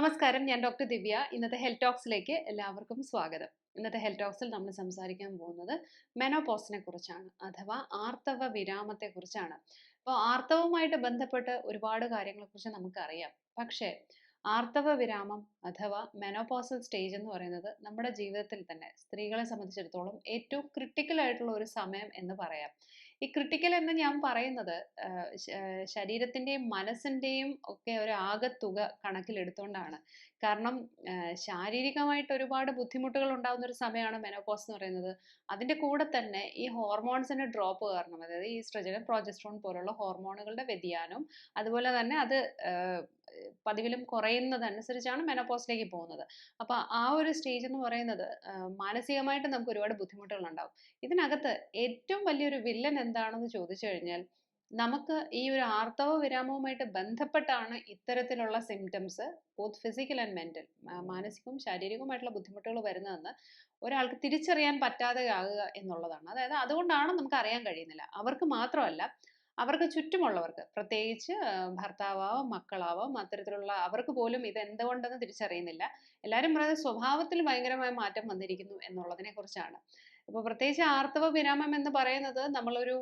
നമസ്കാരം. ഞാൻ ഡോക്ടർ ദിവ്യ. ഇന്നത്തെ ഹെൽത്ത് ടോക്സിലേക്ക് എല്ലാവർക്കും സ്വാഗതം. ഇന്നത്തെ ഹെൽത്ത് ടോക്സിൽ നമ്മൾ സംസാരിക്കാൻ പോകുന്നത് മെനോപോസിനെ കുറിച്ചാണ് അഥവാ ആർത്തവ വിരാമത്തെ കുറിച്ചാണ്. അപ്പോൾ ആർത്തവവുമായിട്ട് ബന്ധപ്പെട്ട് ഒരുപാട് കാര്യങ്ങളെക്കുറിച്ച് നമുക്കറിയാം. പക്ഷേ ആർത്തവ വിരാമം അഥവാ മെനോപോസൽ സ്റ്റേജ് എന്ന് പറയുന്നത് നമ്മുടെ ജീവിതത്തിൽ തന്നെ സ്ത്രീകളെ സംബന്ധിച്ചിടത്തോളം ഏറ്റവും ക്രിട്ടിക്കൽ ആയിട്ടുള്ള ഒരു സമയം എന്ന് പറയാം. ഈ ക്രിട്ടിക്കൽ എന്ന് ഞാൻ പറയുന്നത് ശരീരത്തിന്റെയും മനസ്സിന്റെയും ഒക്കെ ഒരു ആകെത്തുക കണക്കിലെടുത്തുകൊണ്ടാണ് കാരണം ശാരീരികമായിട്ട് ഒരുപാട് ബുദ്ധിമുട്ടുകൾ ഉണ്ടാകുന്ന ഒരു സമയമാണ് മെനോപോസ് എന്ന് പറയുന്നത്. അതിന്റെ കൂടെ തന്നെ ഈ ഹോർമോൺസിന്റെ ഡ്രോപ്പ് കാരണം അതായത് ഈ ഈസ്ട്രജൻ പ്രോജസ്ട്രോൺ പോലുള്ള ഹോർമോണുകളുടെ വ്യതിയാനം അതുപോലെ തന്നെ അത് പതിവിലും കുറയുന്നതനുസരിച്ചാണ് മെനോപോസിലേക്ക് പോകുന്നത്. അപ്പോൾ ആ ഒരു സ്റ്റേജ് എന്ന് പറയുന്നത് മാനസികമായിട്ട് നമുക്ക് ഒരുപാട് ബുദ്ധിമുട്ടുകൾ ഉണ്ടാവും ഇതിനകത്ത് ഏറ്റവും വലിയൊരു വില്ലൻ എന്താണെന്ന് ചോദിച്ചു കഴിഞ്ഞാൽ നമുക്ക് ഈ ഒരു ആർത്തവ വിരാമവുമായിട്ട് ബന്ധപ്പെട്ടാണ് ഇത്തരത്തിലുള്ള symptoms both physical and mental മാനസികവും ശാരീരികവുമായിട്ടുള്ള ബുദ്ധിമുട്ടുകൾ വരുന്നതെന്ന് ഒരാൾക്ക് തിരിച്ചറിയാൻ പറ്റാതെ ആകുക എന്നുള്ളതാണ്. അതായത് അതുകൊണ്ടാണ് നമുക്ക് അറിയാൻ കഴിയുന്നില്ല. അവർക്ക് മാത്രമല്ല അവർക്ക് ചുറ്റുമുള്ളവർക്ക് പ്രത്യേകിച്ച് ഭർത്താവോ മക്കളാവോ മക്കളാവാം അത്തരത്തിലുള്ള അവർക്ക് പോലും ഇത് എന്തുകൊണ്ടെന്ന് തിരിച്ചറിയുന്നില്ല. എല്ലാവരും പറയുന്നത് സ്വഭാവത്തിൽ ഭയങ്കരമായ മാറ്റം വന്നിരിക്കുന്നു എന്നുള്ളതിനെ കുറിച്ചാണ്. ഇപ്പോൾ പ്രത്യേകിച്ച് ആർത്തവ വിരാമം എന്ന് പറയുന്നത് നമ്മളൊരു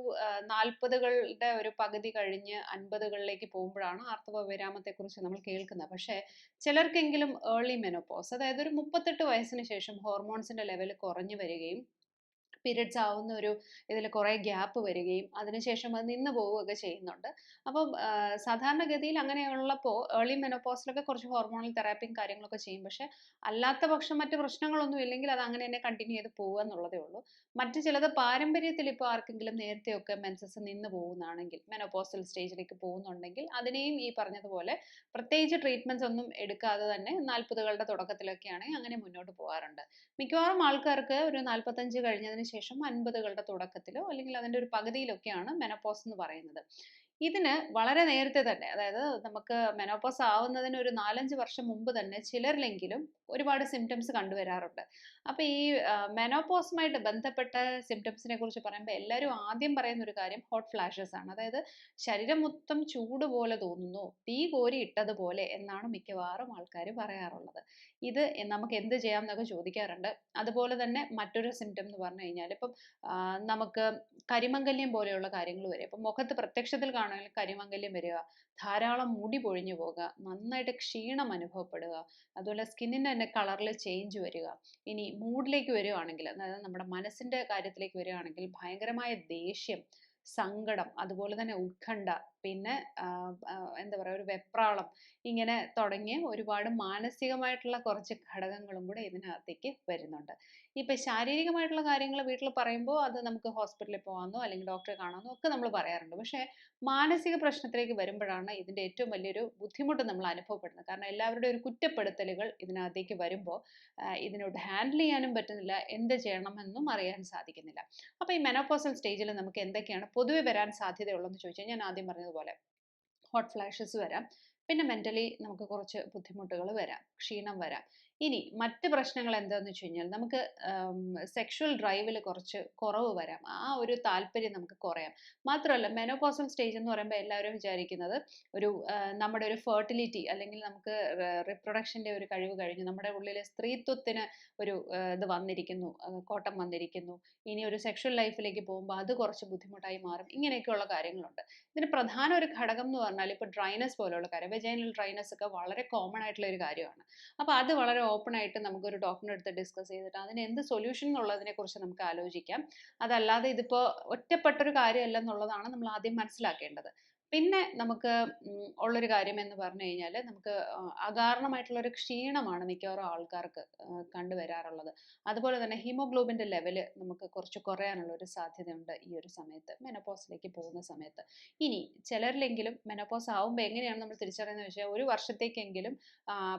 നാൽപ്പതുകളുടെ ഒരു പകുതി കഴിഞ്ഞ് അൻപതുകളിലേക്ക് പോകുമ്പോഴാണ് ആർത്തവ വിരാമത്തെ കുറിച്ച് നമ്മൾ കേൾക്കുന്നത്. പക്ഷേ ചിലർക്കെങ്കിലും ഏർലി മെനോപോസ് അതായത് ഒരു മുപ്പത്തെട്ട് വയസ്സിന് ശേഷം ഹോർമോൺസിന്റെ ലെവൽ കുറഞ്ഞു വരികയും പീരിയഡ്സ് ആവുന്ന ഒരു ഇതിൽ കുറേ ഗ്യാപ്പ് വരികയും അതിനുശേഷം അത് നിന്ന് പോവുകയൊക്കെ ചെയ്യുന്നുണ്ട്. അപ്പം സാധാരണഗതിയിൽ അങ്ങനെയുള്ളപ്പോൾ ഏർലി മെനോപോസിലൊക്കെ കുറച്ച് ഹോർമോണൽ തെറാപ്പിയും കാര്യങ്ങളൊക്കെ ചെയ്യും. പക്ഷെ അല്ലാത്ത പക്ഷം മറ്റ് പ്രശ്നങ്ങളൊന്നും ഇല്ലെങ്കിൽ അത് അങ്ങനെ തന്നെ കണ്ടിന്യൂ ചെയ്ത് പോവുക എന്നുള്ളതേ ഉള്ളൂ. മറ്റു ചിലത് പാരമ്പര്യത്തിൽ ഇപ്പോൾ ആർക്കെങ്കിലും നേരത്തെയൊക്കെ മെൻസസ് നിന്ന് പോകുന്നതാണെങ്കിൽ മെനോപോസൽ സ്റ്റേജിലേക്ക് പോകുന്നുണ്ടെങ്കിൽ അതിനെയും ഈ പറഞ്ഞതുപോലെ പ്രത്യേകിച്ച് ട്രീറ്റ്മെന്റ്സ് ഒന്നും എടുക്കാതെ തന്നെ നാൽപ്പതുകളുടെ തുടക്കത്തിലൊക്കെയാണെങ്കിൽ അങ്ങനെ മുന്നോട്ട് പോകാറുണ്ട്. മിക്കവാറും ആൾക്കാർക്ക് ഒരു നാൽപ്പത്തഞ്ച് കഴിഞ്ഞതിന് ശേഷം അൻപതുകളുടെ തുടക്കത്തിലോ അല്ലെങ്കിൽ അതിന്റെ ഒരു പകുതിയിലൊക്കെയാണ് മെനോപോസ് എന്ന് പറയുന്നത്. ഇതിന് വളരെ നേരത്തെ തന്നെ അതായത് നമുക്ക് മെനോപോസ് ആവുന്നതിന് ഒരു നാലഞ്ച് വർഷം മുമ്പ് തന്നെ ചിലരിലെങ്കിലും ഒരുപാട് സിംറ്റംസ് കണ്ടുവരാറുണ്ട്. അപ്പോൾ ഈ മെനോപോസുമായിട്ട് ബന്ധപ്പെട്ട സിംറ്റംസിനെ കുറിച്ച് പറയുമ്പോൾ എല്ലാവരും ആദ്യം പറയുന്ന ഒരു കാര്യം ഹോട്ട് ഫ്ലാഷസ് ആണ്. അതായത് ശരീരം മൊത്തം ചൂട് പോലെ തോന്നുന്നു തീ കോരി ഇട്ടതുപോലെ എന്നാണ് മിക്കവാറും ആൾക്കാർ പറയാറുള്ളത്. ഇത് നമുക്ക് എന്ത് ചെയ്യാം എന്നൊക്കെ ചോദിക്കാറുണ്ട്. അതുപോലെ തന്നെ മറ്റൊരു സിംറ്റം എന്ന് പറഞ്ഞു കഴിഞ്ഞാൽ ഇപ്പം നമുക്ക് കരിമംഗല്യം പോലെയുള്ള കാര്യങ്ങൾ വരും ഇപ്പം മുഖത്ത് പ്രത്യക്ഷത്തിൽ കാണുമെങ്കിൽ കരിമംഗല്യം വരിക ധാരാളം മുടി പൊഴിഞ്ഞു പോകുക നന്നായിട്ട് ക്ഷീണം അനുഭവപ്പെടുക അതുപോലെ സ്കിന്നിന്റെ തന്നെ കളറിൽ ചേഞ്ച് വരിക. ഇനി മൂഡിലേക്ക് വരികയാണെങ്കിൽ അതായത് നമ്മുടെ മനസ്സിന്റെ കാര്യത്തിലേക്ക് വരികയാണെങ്കിൽ ഭയങ്കരമായ ദേഷ്യം സങ്കടം അതുപോലെ തന്നെ ഉത്കണ്ഠ പിന്നെ എന്താ പറയുക ഒരു വെപ്രാളം ഇങ്ങനെ തുടങ്ങിയ ഒരുപാട് മാനസികമായിട്ടുള്ള കുറച്ച് ഘടകങ്ങളും കൂടെ ഇതിനകത്തേക്ക് വരുന്നുണ്ട്. ഇപ്പം ശാരീരികമായിട്ടുള്ള കാര്യങ്ങൾ വീട്ടിൽ പറയുമ്പോൾ അത് നമുക്ക് ഹോസ്പിറ്റലിൽ പോകാമെന്നോ അല്ലെങ്കിൽ ഡോക്ടറെ കാണാമെന്നോ ഒക്കെ നമ്മൾ പറയാറുണ്ട്. പക്ഷേ മാനസിക പ്രശ്നത്തിലേക്ക് വരുമ്പോഴാണ് ഇതിന്റെ ഏറ്റവും വലിയൊരു ബുദ്ധിമുട്ട് നമ്മൾ അനുഭവപ്പെടുന്നത്. കാരണം എല്ലാവരുടെയും ഒരു കുറ്റപ്പെടുത്തലുകൾ ഇതിനകത്തേക്ക് വരുമ്പോൾ ഇതിനോട് ഹാൻഡിൽ ചെയ്യാനും പറ്റുന്നില്ല എന്ത് ചെയ്യണമെന്നും അറിയാൻ സാധിക്കുന്നില്ല. അപ്പോൾ ഈ മെനോപോസൽ സ്റ്റേജിൽ നമുക്ക് എന്തൊക്കെയാണ് പൊതുവെ വരാൻ സാധ്യതയുള്ളതെന്ന് ചോദിച്ചാൽ ഞാൻ ആദ്യം പറഞ്ഞതുപോലെ. ഹോട്ട് ഫ്ലാഷസ് വരാം. പിന്നെ മെന്റലി നമുക്ക് കുറച്ച് ബുദ്ധിമുട്ടുകൾ വരാം. ക്ഷീണം വരാം. ഇനി മറ്റ് പ്രശ്നങ്ങൾ എന്താണെന്ന് വെച്ച് കഴിഞ്ഞാൽ നമുക്ക് സെക്ഷുവൽ ഡ്രൈവിൽ കുറച്ച് കുറവ് വരാം. ആ ഒരു താല്പര്യം നമുക്ക് കുറയാം. മാത്രമല്ല മെനോപോസൽ സ്റ്റേജ് എന്ന് പറയുമ്പോൾ എല്ലാവരും വിചാരിക്കുന്നത് ഒരു നമ്മുടെ ഒരു ഫെർട്ടിലിറ്റി അല്ലെങ്കിൽ നമുക്ക് റിപ്രൊഡക്ഷന്റെ ഒരു കഴിവ് കഴിഞ്ഞു നമ്മുടെ ഉള്ളിലെ സ്ത്രീത്വത്തിന് ഒരു ഇത് വന്നിരിക്കുന്നു കോട്ടം വന്നിരിക്കുന്നു. ഇനി ഒരു സെക്ഷൽ ലൈഫിലേക്ക് പോകുമ്പോൾ അത് കുറച്ച് ബുദ്ധിമുട്ടായി മാറും. ഇങ്ങനെയൊക്കെയുള്ള കാര്യങ്ങളുണ്ട്. ഇതിന് പ്രധാന ഒരു ഘടകം എന്ന് പറഞ്ഞാൽ ഇപ്പോൾ ഡ്രൈനസ് പോലെയുള്ള കാര്യം. വെജൈനൽ ഡ്രൈനസ് ഒക്കെ വളരെ കോമൺ ആയിട്ടുള്ള ഒരു കാര്യമാണ്. അപ്പോൾ അത് വളരെ ഓപ്പൺ ആയിട്ട് നമുക്കൊരു ഡോക്ടറിന്റെ അടുത്ത് ഡിസ്കസ് ചെയ്തിട്ട് അതിന് എന്ത് സൊല്യൂഷൻ എന്നുള്ളതിനെ കുറിച്ച് നമുക്ക് ആലോചിക്കാം. അതല്ലാതെ ഇതിപ്പോൾ ഒറ്റപ്പെട്ടൊരു കാര്യമല്ല എന്നുള്ളതാണ് നമ്മൾ ആദ്യം മനസ്സിലാക്കേണ്ടത്. പിന്നെ നമുക്ക് ഉള്ളൊരു കാര്യം എന്ന് പറഞ്ഞു കഴിഞ്ഞാൽ നമുക്ക് അകാരണമായിട്ടുള്ളൊരു ക്ഷീണമാണ് മിക്കവാറും ആൾക്കാർക്ക് കണ്ടുവരാറുള്ളത് അതുപോലെ തന്നെ ഹീമോഗ്ലോബിന്റെ ലെവൽ നമുക്ക് കുറച്ച് കുറയാനുള്ള ഒരു സാധ്യതയുണ്ട് ഈ ഒരു സമയത്ത് മെനോപോസിലേക്ക് പോകുന്ന സമയത്ത്. ഇനി ചിലരിലെങ്കിലും മെനോപോസ് ആവുമ്പോൾ എങ്ങനെയാണ് നമ്മൾ തിരിച്ചറിയുന്നത് വെച്ചാൽ ഒരു വർഷത്തേക്കെങ്കിലും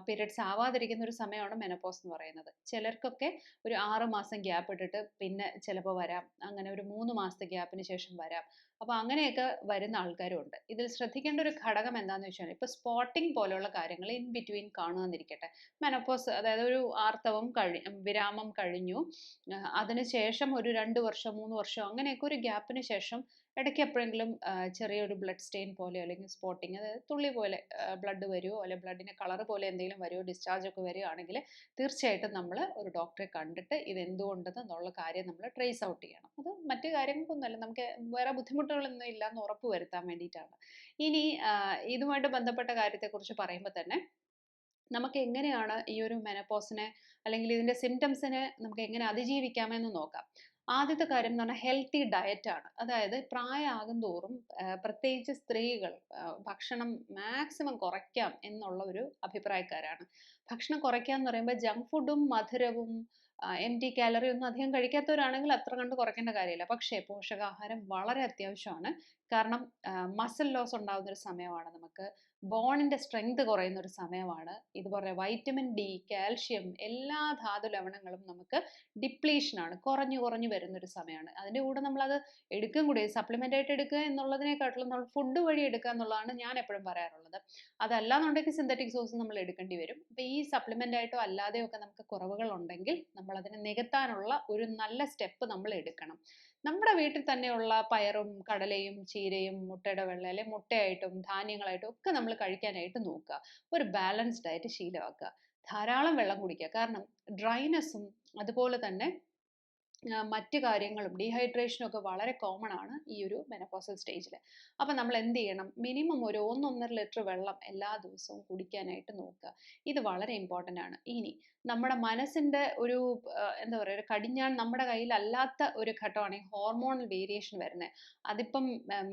പീരിയഡ്സ് ആവാതിരിക്കുന്ന ഒരു സമയമാണ് മെനോപോസ് എന്ന് പറയുന്നത്. ചിലർക്കൊക്കെ ഒരു ആറ് മാസം ഗ്യാപ്പ് ഇട്ടിട്ട് പിന്നെ ചിലപ്പോൾ വരാം. അങ്ങനെ ഒരു മൂന്ന് മാസത്തെ ഗ്യാപ്പിന് ശേഷം വരാം. അപ്പോൾ അങ്ങനെയൊക്കെ വരുന്ന ആൾക്കാരും ഉണ്ട് ഇതിൽ ശ്രദ്ധിക്കേണ്ട ഒരു ഘടകം എന്താണെന്ന് വെച്ചാൽ ഇപ്പോൾ സ്പോട്ടിംഗ് പോലെയുള്ള കാര്യങ്ങൾ ഇൻ ബിറ്റ്വീൻ കാണുമെന്നിരിക്കട്ടെ മെനോപോസ് അതായത് ഒരു ആർത്തവം കഴി വിരാമം കഴിഞ്ഞു. അതിനുശേഷം ഒരു രണ്ട് വർഷം മൂന്ന് വർഷം അങ്ങനെയൊക്കെ ഒരു ഗ്യാപ്പിന് ശേഷം ഇടയ്ക്ക് എപ്പോഴെങ്കിലും ചെറിയൊരു ബ്ലഡ് സ്റ്റെയിൻ പോലെയോ അല്ലെങ്കിൽ സ്പോട്ടിങ് അതായത് തുള്ളി പോലെ ബ്ലഡ് വരുമോ അല്ലെങ്കിൽ ബ്ലഡിന്റെ കളർ പോലെ എന്തെങ്കിലും വരുമോ ഡിസ്ചാർജ് ഒക്കെ വരികയാണെങ്കിൽ തീർച്ചയായിട്ടും നമ്മൾ ഒരു ഡോക്ടറെ കണ്ടിട്ട് ഇത് എന്തുകൊണ്ടെന്ന് എന്നുള്ള കാര്യം നമ്മൾ ട്രേസ് ഔട്ട് ചെയ്യണം. അത് മറ്റു കാര്യങ്ങൾക്കൊന്നുമല്ല. നമുക്ക് വേറെ ബുദ്ധിമുട്ടുകളൊന്നും ഇല്ലാന്ന് ഉറപ്പ് വരുത്താൻ വേണ്ടിയിട്ടാണ്. ഇനി ഇതുമായിട്ട് ബന്ധപ്പെട്ട കാര്യത്തെക്കുറിച്ച് പറയുമ്പോൾ തന്നെ നമുക്ക് എങ്ങനെയാണ് ഈ ഒരു മെനപ്പോസിനെ അല്ലെങ്കിൽ ഇതിന്റെ സിംറ്റംസിനെ നമുക്ക് എങ്ങനെ അതിജീവിക്കാമെന്ന് നോക്കാം. ആദ്യത്തെ കാര്യം എന്ന് പറഞ്ഞാൽ ഹെൽത്തി ഡയറ്റാണ് അതായത് പ്രായമാകും തോറും പ്രത്യേകിച്ച് സ്ത്രീകൾ ഭക്ഷണം മാക്സിമം കുറയ്ക്കാം എന്നുള്ള ഒരു അഭിപ്രായക്കാരാണ്. ഭക്ഷണം കുറയ്ക്കുക എന്ന് പറയുമ്പോൾ ജങ്ക് ഫുഡും മധുരവും എം ടി കാലറി ഒന്നും അധികം കഴിക്കാത്തവരാണെങ്കിൽ അത്ര കണ്ട് കുറയ്ക്കേണ്ട കാര്യമില്ല. പക്ഷേ പോഷകാഹാരം വളരെ അത്യാവശ്യമാണ്. കാരണം മസിൽ ലോസ് ഉണ്ടാകുന്ന ഒരു സമയമാണ് നമുക്ക്. ബോണിന്റെ സ്ട്രെങ്ത് കുറയുന്ന ഒരു സമയമാണ്. ഇതുപോലെ വൈറ്റമിൻ ഡി കാൽഷ്യം എല്ലാ ധാതു ലവണങ്ങളും നമുക്ക് ഡിപ്ലീഷനാണ് കുറഞ്ഞു കുറഞ്ഞു വരുന്ന ഒരു സമയമാണ്. അതിന്റെ കൂടെ നമ്മളത് എടുക്കും കൂടി സപ്ലിമെന്റ് ആയിട്ട് എടുക്കുക എന്നുള്ളതിനെക്കാട്ടിലും നമ്മൾ ഫുഡ് വഴി എടുക്കുക എന്നുള്ളതാണ് ഞാൻ എപ്പോഴും പറയാറുള്ളത്. അതല്ലാന്നുണ്ടെങ്കിൽ സിന്തറ്റിക് സോഴ്സ് നമ്മൾ എടുക്കേണ്ടി വരും. അപ്പോൾ ഈ സപ്ലിമെന്റ് ആയിട്ടോ അല്ലാതെയോ ഒക്കെ നമുക്ക് കുറവുകൾ ഉണ്ടെങ്കിൽ നമ്മൾ അതിനെ നികത്താനുള്ള ഒരു നല്ല സ്റ്റെപ്പ് നമ്മൾ എടുക്കണം. നമ്മുടെ വീട്ടിൽ തന്നെയുള്ള പയറും കടലയും ചീരയും മുട്ടയുടെ വെള്ള അല്ലെങ്കിൽ മുട്ടയായിട്ടും ധാന്യങ്ങളായിട്ടും ഒക്കെ നമ്മൾ കഴിക്കാനായിട്ട് നോക്കുക. ഒരു ബാലൻസ്ഡ് ഡയറ്റ് ശീലമാക്കുക. ധാരാളം വെള്ളം കുടിക്കുക. കാരണം ഡ്രൈനെസ്സും അതുപോലെ തന്നെ മറ്റ് കാര്യങ്ങളും ഡീഹൈഡ്രേഷനും ഒക്കെ വളരെ കോമൺ ആണ് ഈ ഒരു മെനപ്പോസൽ സ്റ്റേജിൽ അപ്പം നമ്മൾ എന്ത് ചെയ്യണം? മിനിമം ഒരു ഒന്നൊന്നര ലിറ്റർ വെള്ളം എല്ലാ ദിവസവും കുടിക്കാനായിട്ട് നോക്കുക. ഇത് വളരെ ഇമ്പോർട്ടന്റ് ആണ്. ഇനി നമ്മുടെ മനസ്സിന്റെ ഒരു എന്താ പറയുക ഒരു കടിഞ്ഞാൺ നമ്മുടെ കയ്യിലല്ലാത്ത ഒരു ഘട്ടമാണ് ഈ ഹോർമോണൽ വേരിയേഷൻ വരുന്നത്. അതിപ്പം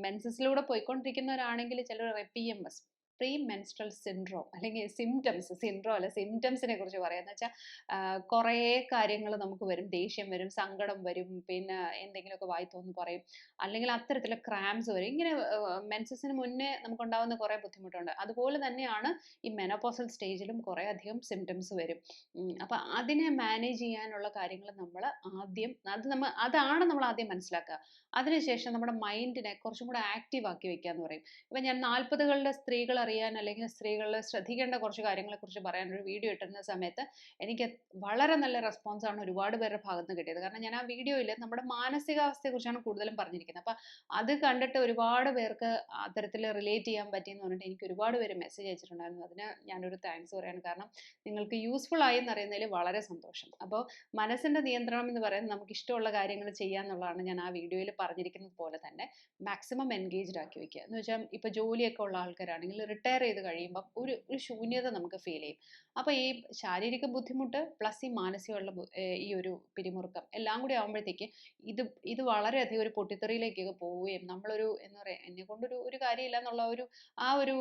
മെൻസസിലൂടെ പോയിക്കൊണ്ടിരിക്കുന്നവരാണെങ്കിൽ ചിലർ P M S premenstrual syndrome അല്ലെങ്കിൽ സിംറ്റംസ് സിൻഡ്രോ അല്ല സിംറ്റംസിനെ കുറിച്ച് പറയാന്ന് വെച്ചാൽ കുറേ കാര്യങ്ങൾ നമുക്ക് വരും. ദേഷ്യം വരും സങ്കടം വരും പിന്നെ എന്തെങ്കിലുമൊക്കെ വായി തോന്നുന്നു പറയും. അല്ലെങ്കിൽ അത്തരത്തിലുള്ള ക്രാംസ് വരും. ഇങ്ങനെ മെൻസസിന് മുന്നേ നമുക്കുണ്ടാകുന്ന കുറേ ബുദ്ധിമുട്ടുണ്ട്. അതുപോലെ തന്നെയാണ് ഈ മെനോപോസൽ സ്റ്റേജിലും കുറേ അധികം സിംറ്റംസ് വരും. അപ്പൊ അതിനെ മാനേജ് ചെയ്യാനുള്ള കാര്യങ്ങൾ നമ്മൾ ആദ്യം അത് നമ്മൾ അതാണ് നമ്മൾ ആദ്യം മനസ്സിലാക്കുക. അതിനുശേഷം നമ്മുടെ മൈൻഡിനെ കുറച്ചും കൂടെ ആക്റ്റീവ് ആക്കി വെക്കുക എന്ന് പറയും. ഇപ്പം ഞാൻ നാൽപ്പതുകളുടെ സ്ത്രീകൾ അറിയാൻ അല്ലെങ്കിൽ സ്ത്രീകൾ ശ്രദ്ധിക്കേണ്ട കുറച്ച് കാര്യങ്ങളെക്കുറിച്ച് പറയാൻ ഒരു വീഡിയോ ഇട്ടിരുന്ന സമയത്ത് എനിക്ക് വളരെ നല്ല റെസ്പോൺസ് ആണ് ഒരുപാട് പേരുടെ ഭാഗത്ത് നിന്ന് കിട്ടിയത്. കാരണം ഞാൻ ആ വീഡിയോയിൽ നമ്മുടെ മാനസികാവസ്ഥയെക്കുറിച്ചാണ് കൂടുതലും പറഞ്ഞിരിക്കുന്നത്. അപ്പം അത് കണ്ടിട്ട് ഒരുപാട് പേർക്ക് അത്തരത്തിൽ റിലേറ്റ് ചെയ്യാൻ പറ്റിയെന്ന് പറഞ്ഞിട്ട് എനിക്ക് ഒരുപാട് പേര് മെസ്സേജ് അയച്ചിട്ടുണ്ടായിരുന്നു. അതിന് ഞാനൊരു താങ്ക്സ് പറയാണ്. കാരണം നിങ്ങൾക്ക് യൂസ്ഫുൾ ആയി എന്നറിയുന്നതിൽ വളരെ സന്തോഷം. അപ്പോൾ മനസ്സിന്റെ നിയന്ത്രണം എന്ന് പറയുന്നത് നമുക്ക് ഇഷ്ടമുള്ള കാര്യങ്ങൾ ചെയ്യുക എന്നുള്ളതാണ് ഞാൻ ആ വീഡിയോയിൽ പറഞ്ഞിരിക്കുന്നത് പോലെ തന്നെ. മാക്സിമം എൻഗേജ്ഡ് ആക്കി വെക്കുക. എന്ന് വെച്ചാൽ ഇപ്പോൾ ജോലിയൊക്കെ ഉള്ള ആൾക്കാരാണെങ്കിൽ റിട്ടയർ ചെയ്ത് കഴിയുമ്പം ഒരു ഒരു ശൂന്യത നമുക്ക് ഫീൽ ചെയ്യും. അപ്പോൾ ഈ ശാരീരിക ബുദ്ധിമുട്ട് പ്ലസ് ഈ മാനസികമുള്ള ഈ ഒരു പിരിമുറുക്കം എല്ലാം കൂടി ആകുമ്പോഴത്തേക്ക് ഇത് ഇത് വളരെയധികം ഒരു പൊട്ടിത്തെറിയിലേക്കൊക്കെ പോവുകയും നമ്മളൊരു എന്താ പറയുക എന്നെ കൊണ്ടൊരു ഒരു കാര്യമില്ല എന്നുള്ള ഒരു ആ ഒരു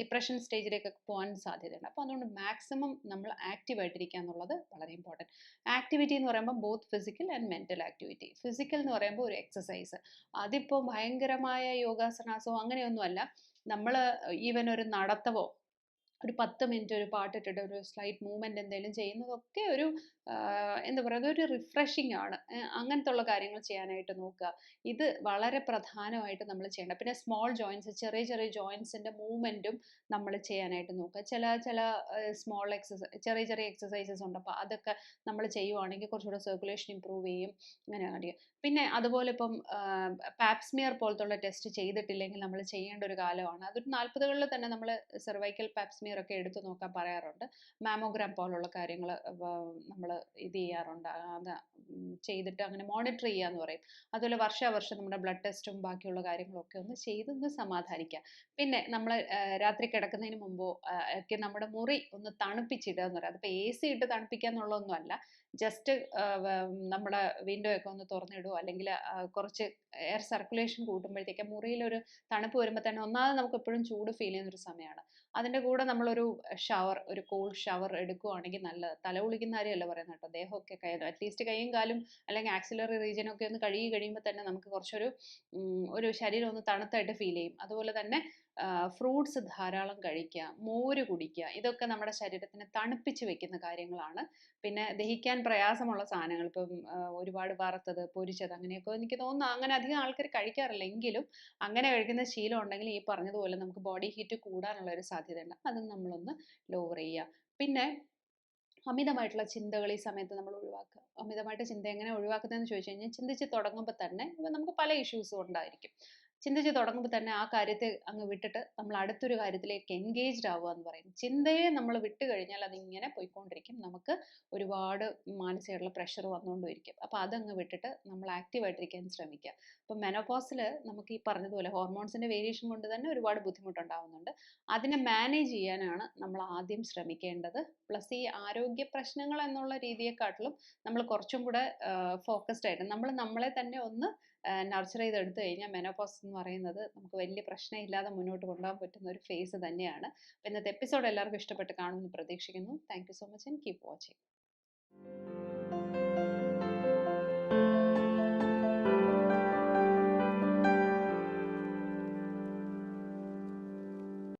ഡിപ്രഷൻ സ്റ്റേജിലേക്കൊക്കെ പോകാൻ സാധ്യതയുണ്ട്. അപ്പോൾ അതുകൊണ്ട് മാക്സിമം നമ്മൾ ആക്റ്റീവ് ആയിട്ടിരിക്കുക എന്നുള്ളത് വളരെ ഇമ്പോർട്ടന്റ് ആക്ടിവിറ്റി എന്ന് പറയുമ്പോൾ both physical and mental activity physical എന്ന് പറയുമ്പോൾ ഒരു എക്സസൈസ് അതിപ്പോൾ ഭയങ്കരമായ യോഗാസനാസോ അങ്ങനെയൊന്നുമല്ല. നമ്മൾ ഈവൻ ഒരു നടത്തവോ ഒരു പത്ത് മിനിറ്റ് ഒരു പാട്ടിട്ടിട്ട് ഒരു സ്ലൈറ്റ് മൂവ്മെന്റ് എന്തെങ്കിലും ചെയ്യുന്നതൊക്കെ ഒരു എന്താ പറയുക ഒരു റിഫ്രഷിംഗ് ആണ്. അങ്ങനത്തെ ഉള്ള കാര്യങ്ങൾ ചെയ്യാനായിട്ട് നോക്കുക. ഇത് വളരെ പ്രധാനമായിട്ട് നമ്മൾ ചെയ്യേണ്ടത് പിന്നെ സ്മോൾ ജോയിൻസ് ചെറിയ ചെറിയ ജോയിൻസിന്റെ മൂവ്മെന്റും നമ്മൾ ചെയ്യാനായിട്ട് നോക്കുക. ചില ചില സ്മോൾ എക്സസൈസ് ചെറിയ ചെറിയ എക്സസൈസസ് ഉണ്ട്. അപ്പോൾ അതൊക്കെ നമ്മൾ ചെയ്യുവാണെങ്കിൽ കുറച്ചുകൂടെ സർക്കുലേഷൻ ഇമ്പ്രൂവ് ചെയ്യും. അങ്ങനെ കാര്യം പിന്നെ അതുപോലെ ഇപ്പം പാപ്സ്മിയർ പോലത്തുള്ള ടെസ്റ്റ് ചെയ്തിട്ടില്ലെങ്കിൽ നമ്മൾ ചെയ്യേണ്ട ഒരു കാലമാണ്. അതൊരു നാൽപ്പതുകളിൽ തന്നെ നമ്മൾ സെർവൈക്കൽ പാപ്സ്മിയർ ഒക്കെ എടുത്തു നോക്കാൻ പറയാറുണ്ട്. മാമോഗ്രാം പോലുള്ള കാര്യങ്ങൾ നമ്മൾ ഇത് ചെയ്യാറുണ്ട്. അത് ചെയ്തിട്ട് അങ്ങനെ മോണിറ്റർ ചെയ്യാന്ന് പറയും. അതുപോലെ വർഷാവർഷം നമ്മുടെ ബ്ലഡ് ടെസ്റ്റും ബാക്കിയുള്ള കാര്യങ്ങളൊക്കെ ഒന്ന് ചെയ്തൊന്ന് സമാധാനിക്കുക. പിന്നെ നമ്മൾ രാത്രി കിടക്കുന്നതിന് മുമ്പോ ഒക്കെ നമ്മുടെ മുറി ഒന്ന് തണുപ്പിച്ചിടുക എന്ന് പറയും. അതിപ്പോൾ എ സി ഇട്ട് തണുപ്പിക്കുക എന്നുള്ളതൊന്നുമല്ല ജസ്റ്റ് നമ്മുടെ വിൻഡോ ഒക്കെ ഒന്ന് തുറന്നിടുക അല്ലെങ്കിൽ കുറച്ച് എയർ സർക്കുലേഷൻ കൂട്ടുമ്പോഴത്തേക്ക് മുറിയിലൊരു തണുപ്പ് വരുമ്പോൾ തന്നെ ഒന്നാമത് നമുക്ക് എപ്പോഴും ചൂട് ഫീൽ ചെയ്യുന്ന ഒരു സമയമാണ്. അതിന്റെ കൂടെ നമ്മളൊരു ഷവർ ഒരു കോൾഡ് ഷവർ എടുക്കുകയാണെങ്കിൽ നല്ലത് തല കുളിക്കുന്ന കാര്യമല്ല പറയുന്നത് കേട്ടോ? ദേഹമൊക്കെ കൈ അറ്റ്ലീസ്റ്റ് കൈയും കാലും അല്ലെങ്കിൽ ആക്സിലറി റീജിയൻ ഒക്കെ ഒന്ന് കഴുകി കഴിയുമ്പോൾ തന്നെ നമുക്ക് കുറച്ചൊരു ഒരു ശരീരം ഒന്ന് തണുത്തായിട്ട് ഫീൽ ചെയ്യും. അതുപോലെ തന്നെ ഫ്രൂട്ട്സ് ധാരാളം കഴിക്കുക മോര് കുടിക്കുക ഇതൊക്കെ നമ്മുടെ ശരീരത്തിനെ തണുപ്പിച്ച് വെക്കുന്ന കാര്യങ്ങളാണ്. പിന്നെ ദഹിക്കാൻ പ്രയാസമുള്ള സാധനങ്ങൾ ഇപ്പം ഒരുപാട് വറുത്തത് പൊരിച്ചത് അങ്ങനെയൊക്കെ എനിക്ക് തോന്നുന്നു അങ്ങനെ അധികം ആൾക്കാർ കഴിക്കാറില്ല. എങ്കിലും അങ്ങനെ കഴിക്കുന്ന ശീലം ഉണ്ടെങ്കിൽ ഈ പറഞ്ഞതുപോലെ നമുക്ക് ബോഡി ഹീറ്റ് കൂടാനുള്ള ഒരു സാധ്യതയുണ്ട്. അതും നമ്മളൊന്ന് ലോവർ ചെയ്യുക. പിന്നെ അമിതമായിട്ടുള്ള ചിന്തകൾ ഈ സമയത്ത് നമ്മൾ ഒഴിവാക്കുക. അമിതമായിട്ട് ചിന്ത എങ്ങനെ ഒഴിവാക്കുന്നതെന്ന് ചോദിച്ചു കഴിഞ്ഞാൽ ചിന്തിച്ച് തുടങ്ങുമ്പോൾ തന്നെ നമുക്ക് പല ഇഷ്യൂസും ഉണ്ടായിരിക്കും. ചിന്തിച്ച് തുടങ്ങുമ്പോൾ തന്നെ ആ കാര്യത്തെ അങ്ങ് വിട്ടിട്ട് നമ്മൾ അടുത്തൊരു കാര്യത്തിലേക്ക് എൻഗേജ്ഡ് ആവുക എന്ന് പറയും. ചിന്തയെ നമ്മൾ വിട്ട് കഴിഞ്ഞാൽ അതിങ്ങനെ പോയിക്കൊണ്ടിരിക്കും. നമുക്ക് ഒരുപാട് മാനസികമായിട്ടുള്ള പ്രഷർ വന്നുകൊണ്ടിരിക്കും. അപ്പോൾ അതങ്ങ് വിട്ടിട്ട് നമ്മൾ ആക്റ്റീവായിട്ടിരിക്കാൻ ശ്രമിക്കുക. അപ്പോൾ മെനോപോസിൽ നമുക്ക് ഈ പറഞ്ഞതുപോലെ ഹോർമോൺസിന്റെ വേരിയേഷൻ കൊണ്ട് തന്നെ ഒരുപാട് ബുദ്ധിമുട്ടുണ്ടാവുന്നുണ്ട്. അതിനെ മാനേജ് ചെയ്യാനാണ് നമ്മൾ ആദ്യം ശ്രമിക്കേണ്ടത്. പ്ലസ് ഈ ആരോഗ്യ പ്രശ്നങ്ങൾ എന്നുള്ള രീതിയെക്കാട്ടിലും നമ്മൾ കുറച്ചും കൂടെ ഫോക്കസ്ഡ് ആയിട്ട്. നമ്മൾ നമ്മളെ തന്നെ ഒന്ന് നർച്ചർ ചെയ്തെടുത്തു കഴിഞ്ഞാൽ മെനോപോസ് എന്ന് പറയുന്നത് നമുക്ക് വലിയ പ്രശ്നമില്ലാതെ മുന്നോട്ട് കൊണ്ടുപോകാൻ പറ്റുന്ന ഒരു ഫേസ് തന്നെയാണ്. ഇന്നത്തെ എപ്പിസോഡ് എല്ലാവർക്കും ഇഷ്ടപ്പെട്ട് കാണുമെന്ന് പ്രതീക്ഷിക്കുന്നു. Thank so much and keep watching